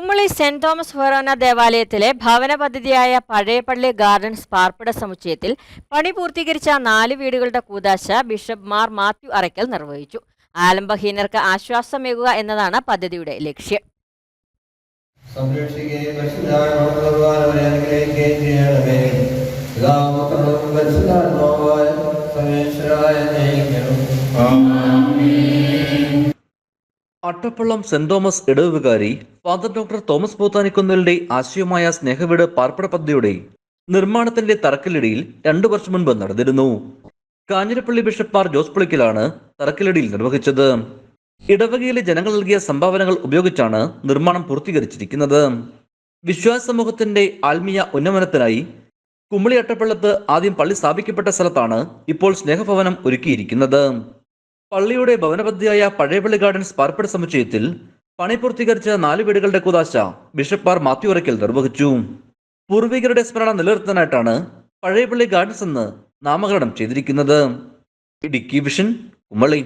Kummali saint Thomas ഫൊറോന ദേവാലയത്തിലെ ഭവന പദ്ധതിയായ പഴയപള്ളി ഗാർഡൻസ് പാർപ്പിട സമുച്ചയത്തിൽ പണി പൂർത്തീകരിച്ച നാല് വീടുകളുടെ കൂതാശ ബിഷപ്പ് മാർ മാത്യു അറയ്ക്കൽ നിർവഹിച്ചു. ആലംബഹീനർക്ക് ആശ്വാസമേകുക എന്നതാണ് പദ്ധതിയുടെ ലക്ഷ്യം. സംരക്ഷിക്കുകയും പരിശുദ്ധാത്മാവായ നയിക്കണം അട്ടപ്പള്ളം സെന്റ് തോമസ് ഇടവുകാരി ഫാദർ ഡോക്ടർ തോമസ് പൂത്താനിക്കുന്നലിന്റെ ആശയമായ സ്നേഹവീട് പാർപ്പിട പദ്ധതിയുടെ നിർമ്മാണത്തിന്റെ തറക്കല്ലിടിയിൽ രണ്ടു വർഷം മുൻപ് നടന്നിരുന്നു. കാഞ്ഞിരപ്പള്ളി ബിഷപ്പ് മാർ ജോസ് പുളിക്കലാണ് തറക്കല്ലിടിയിൽ നിർവഹിച്ചത്. ഇടവകയിലെ ജനങ്ങൾ നൽകിയ സംഭാവനകൾ ഉപയോഗിച്ചാണ് നിർമ്മാണം പൂർത്തീകരിച്ചിരിക്കുന്നത്. വിശ്വാസ സമൂഹത്തിന്റെ ആത്മീയ ഉന്നമനത്തിനായി കുമ്മിളി അട്ടപ്പള്ളത്ത് ആദ്യം പള്ളി സ്ഥാപിക്കപ്പെട്ട സ്ഥലത്താണ് ഇപ്പോൾ സ്നേഹഭവനം ഒരുക്കിയിരിക്കുന്നത്. പള്ളിയുടെ ഭവനപദ്ധതിയായ പഴയപള്ളി ഗാർഡൻസ് പാർപ്പിട സമുച്ചയത്തിൽ പണി പൂർത്തീകരിച്ച നാല് വീടുകളുടെ കുതാശ ബിഷപ്പ് മാർ മാത്യു നിർവഹിച്ചു. പൂർവികരുടെ സ്മരണ നിലനിർത്താനായിട്ടാണ് പഴയപള്ളി ഗാർഡൻസ് എന്ന് നാമകരണം ചെയ്തിരിക്കുന്നത്. ഇടുക്കി വിഷൻ കുമളി.